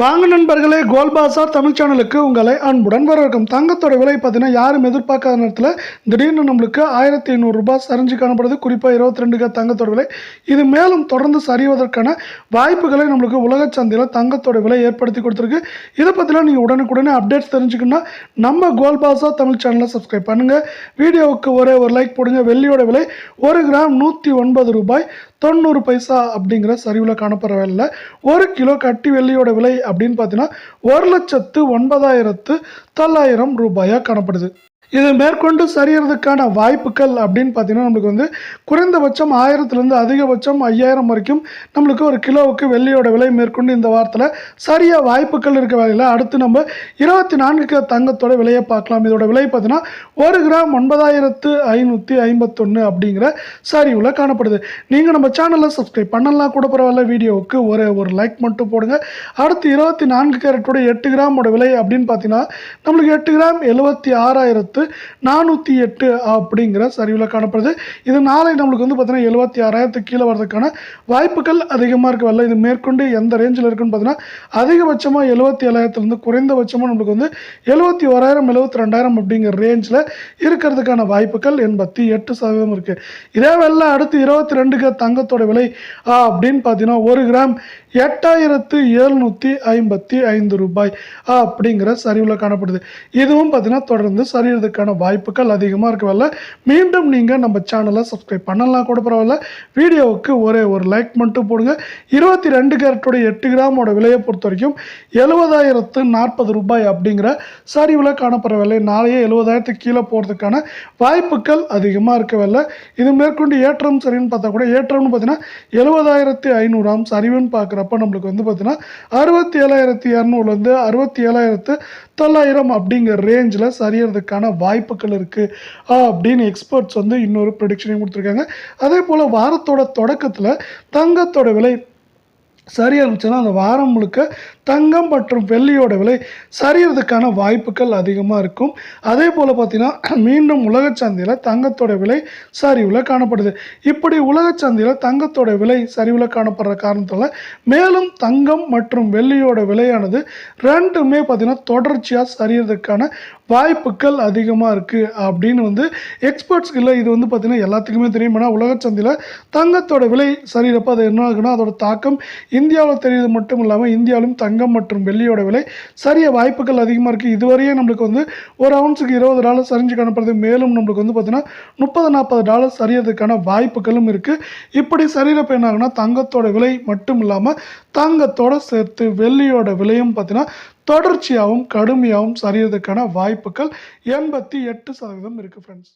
வாங்க நண்பர்களே கோல்பாசா தமிழ் சேனலுக்கு உங்களை அன்புடன் வரவேற்கும். தங்கத்தோட விலை பார்த்தீங்கன்னா யாரும் எதிர்பார்க்காத நேரத்தில் திடீர்னு நம்மளுக்கு ஆயிரத்தி ஐநூறுரூபா சரிஞ்சு காணப்படுது. குறிப்பாக இருபத்தி ரெண்டு தங்கத்தோட விலை. இது மேலும் தொடர்ந்து சரிவதற்கான வாய்ப்புகளை நம்மளுக்கு உலக சந்தையில் தங்கத்தோட விலை ஏற்படுத்தி கொடுத்துருக்கு. இதை பற்றிலாம் நீங்கள் உடனுக்குடனே அப்டேட்ஸ் தெரிஞ்சுக்கணும்னா நம்ம கோல்பாசா தமிழ் சேனலை சப்ஸ்கிரைப் பண்ணுங்கள் வீடியோவுக்கு ஒரே ஒரு லைக் போடுங்க. வெள்ளியோட விலை ஒரு கிராம் நூற்றி ஒன்பது ரூபாய் தொண்ணூறு பைசா அப்படிங்கிற சரிவில் காணப்படுற விலையில் ஒரு கிலோ கட்டி வெள்ளியோட விலை அப்படின்னு பார்த்தீங்கன்னா ஒரு லட்சத்து ஒன்பதாயிரத்து தொள்ளாயிரம் ரூபாயாக காணப்படுது. இதை மேற்கொண்டு சரியறதுக்கான வாய்ப்புகள் அப்படின்னு பார்த்தீங்கன்னா நம்மளுக்கு வந்து குறைந்தபட்சம் ஆயிரத்துலேருந்து அதிகபட்சம் ஐயாயிரம் வரைக்கும் நம்மளுக்கு ஒரு கிலோவுக்கு வெள்ளியோட விலை மேற்கொண்டு இந்த வாரத்தில் சரியாக வாய்ப்புகள் இருக்க வேலையில் அடுத்து நம்ம இருபத்தி நான்கு தங்கத்தோட விலையை பார்க்கலாம். இதோட விலை பார்த்தீங்கன்னா ஒரு கிராம் ஒன்பதாயிரத்து ஐநூற்றி ஐம்பத்தொன்று அப்படிங்கிற சரிவில் காணப்படுது. நீங்கள் நம்ம சேனலை சப்ஸ்கிரைப் பண்ணலாம் கூட பரவாயில்ல வீடியோவுக்கு ஒரு ஒரு லைக் மட்டும் போடுங்க. அடுத்து இருபத்தி நான்கு கேரட்டோட எட்டு கிராமோட விலை அப்படின்னு பார்த்தீங்கன்னா நம்மளுக்கு எட்டு கிராம் எழுபத்தி ஆறாயிரத்து நானூற்றி எட்டு அப்படிங்கிற சரிவில் காணப்படுது. இது நாளை நம்மளுக்கு வந்து பார்த்தீங்கன்னா எழுபத்தி ஆறாயிரத்துக்கு கீழே வரதுக்கான வாய்ப்புகள் அதிகமாக இருக்க. வரல இது மேற்கொண்டு எந்த ரேஞ்சில் இருக்குன்னு பார்த்தீங்கன்னா அதிகபட்சமாக எழுபத்தி ஏழாயிரத்துலேருந்து குறைந்தபட்சமாக நம்மளுக்கு வந்து எழுபத்தி ஓராயிரம் எழுபத்தி ரெண்டாயிரம் அப்படிங்கிற ரேஞ்சில் இருக்கிறதுக்கான வாய்ப்புகள் எண்பத்தி எட்டு சதவீதம் இருக்குது இதே வேலை அடுத்து இருபத்தி ரெண்டுக்கு தங்கத்தோட விலை அப்படின்னு பார்த்தீங்கன்னா ஒரு கிராம் எட்டாயிரத்து எழுநூற்றி ஐம்பத்தி ஐந்து ரூபாய் அப்படிங்கிற சரிவில் காணப்படுது. இதுவும் பார்த்தீங்கன்னா தொடர்ந்து சரியறதுக்கான வாய்ப்புகள் அதிகமாக இருக்கவில்ல மீண்டும் நீங்கள் நம்ம சேனலை சப்ஸ்கிரைப் பண்ணலாம் கூட பரவாயில்ல. வீடியோவுக்கு ஒரே ஒரு லைக் மட்டும் போடுங்க. இருபத்தி ரெண்டு கேரட்டோட எட்டு கிராமோட விலையை பொறுத்த வரைக்கும் எழுபதாயிரத்து நாற்பது ரூபாய் அப்படிங்கிற சரிவில் காணப்படவில்லை நாளையே எழுபதாயிரத்துக்கு கீழே போகிறதுக்கான வாய்ப்புகள் அதிகமாக இருக்கவில்லை இது மேற்கொண்டு ஏற்றம் சரின்னு பார்த்தா கூட ஏற்றம்னு பார்த்தீங்கன்னா எழுபதாயிரத்தி ஐநூறாம் சரிவுன்னு பார்க்குறப்ப நம்மளுக்கு வந்து பார்த்தீங்கன்னா அறுபத்தி ஏழாயிரத்தி இரநூறுலேருந்து அறுபத்தி ஏழாயிரத்து தொள்ளாயிரம் அப்படிங்கிற ரேஞ்சில் சரியறதுக்கான வாய்ப்புகள் இருக்குது அப்படின்னு எக்ஸ்பர்ட்ஸ் வந்து இன்னொரு ப்ரொடிக்ஷனையும் கொடுத்துருக்காங்க. அதே போல் வாரத்தோட தொடக்கத்தில் தங்கத்தோட விலை சரியாக இருந்துச்சுன்னா அந்த வாரம் முழுக்க தங்கம் மற்றும் வெள்ளியோட விலை சரியறதுக்கான வாய்ப்புகள் அதிகமாக இருக்கும். அதே போல் பார்த்திங்கன்னா மீண்டும் உலக சந்தையில் தங்கத்தோட விலை சரிவில் காணப்படுது. இப்படி உலக சந்தையில் தங்கத்தோட விலை சரிவில் காணப்படுற காரணத்தால் மேலும் தங்கம் மற்றும் வெள்ளியோட விலையானது ரெண்டுமே பார்த்திங்கன்னா தொடர்ச்சியாக சரியறதுக்கான வாய்ப்புகள் அதிகமாக இருக்குது அப்படின்னு வந்து எக்ஸ்பர்ட்ஸ்க்கு இல்லை இது வந்து பார்த்திங்கன்னா எல்லாத்துக்குமே தெரியும். ஏன்னா உலகச்சந்தையில் தங்கத்தோட விலை சரியிறப்ப அது என்ன ஆகுனா அதோட தாக்கம் இந்தியாவில் தெரியுது மட்டும் இல்லாமல் இந்தியாவிலும் தங்கம் மற்றும் வெள்ளியோட விலை சரிய வாய்ப்புகள் அதிகமாக இருக்குது இதுவரையே நம்மளுக்கு வந்து ஒரு அவுன்ஸுக்கு இருபது டாலர் சரிஞ்சு காணப்படுது மேலும் நம்மளுக்கு வந்து பார்த்திங்கன்னா முப்பது நாற்பது டாலர் சரியறதுக்கான வாய்ப்புகளும் இருக்குது இப்படி சரியிறப்ப என்ன தங்கத்தோட விலை மட்டும் இல்லாமல் தங்கத்தோட சேர்த்து வெள்ளியோட விலையும் பார்த்தீங்கன்னா தொடர்ச்சியாகவும் கடுமையாகவும் சரியறதுக்கான வாய்ப்புகள் எண்பத்தி எட்டு சதவீதம் இருக்குது ஃப்ரெண்ட்ஸ்